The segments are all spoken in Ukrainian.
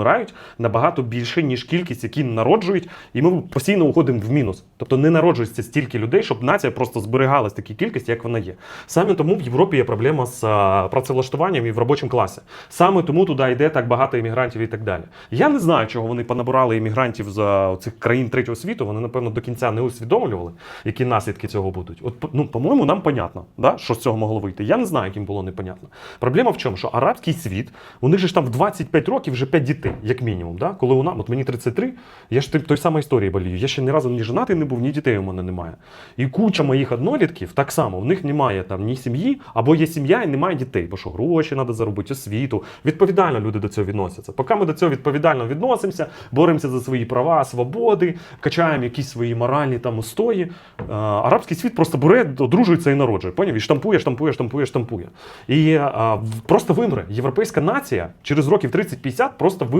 помирають, набагато більше, ніж кількість, які народжують, і ми постійно уходимо в мінус. Тобто не народжується стільки людей, щоб нація просто зберігалась такій кількості, як вона є. Саме тому в Європі є проблема з працевлаштуванням і в робочому класі. Саме тому туди йде так багато іммігрантів і так далі. Я не знаю, чого вони понабирали іммігрантів з цих країн третього світу. Вони, напевно, до кінця не усвідомлювали, які наслідки цього будуть. От, ну, по-моєму, нам понятно, да, що з цього могло вийти. Я не знаю, яким було непонятно. Проблема в чому? Що арабський світ, у них же ж там в 25 років вже 5 дітей, як мінімум. Да? Коли нас, от мені 33, я ж той самої історії болію. Я ще ні разу ні женатий не був, ні дітей у мене немає. І куча моїх однолітків так само, в них немає там ні сім'ї, або є сім'я і немає дітей. Бо що гроші треба заробити, освіту. Відповідально люди до цього відносяться. Поки ми до цього відповідально відносимося, боремося за свої права, свободи, качаємо якісь свої моральні там устої. е, Арабський світ просто бере, одружується і народжує. Поняв? І штампує, штампує, штампує, штампує. І е, просто вимре. Європейська нація через років 30-50 просто вимре.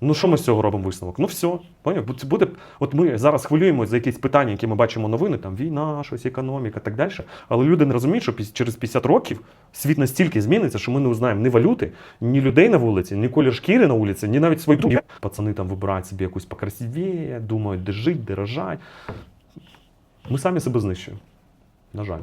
Ну, що ми з цього робимо висновок? Ну все, поняв? Буде. От ми зараз хвилюємося за якісь питання, які ми бачимо новини, там війна, щось, економіка, так далі. Але люди не розуміють, що через 50 років світ настільки зміниться, що ми не узнаємо ні валюти, ні людей на вулиці, ні колір шкіри на вулиці, ні навіть свої думки. Пацани там вибирають собі якусь покрасивіє, думають, де жити, де рожать. Ми самі себе знищуємо. На жаль.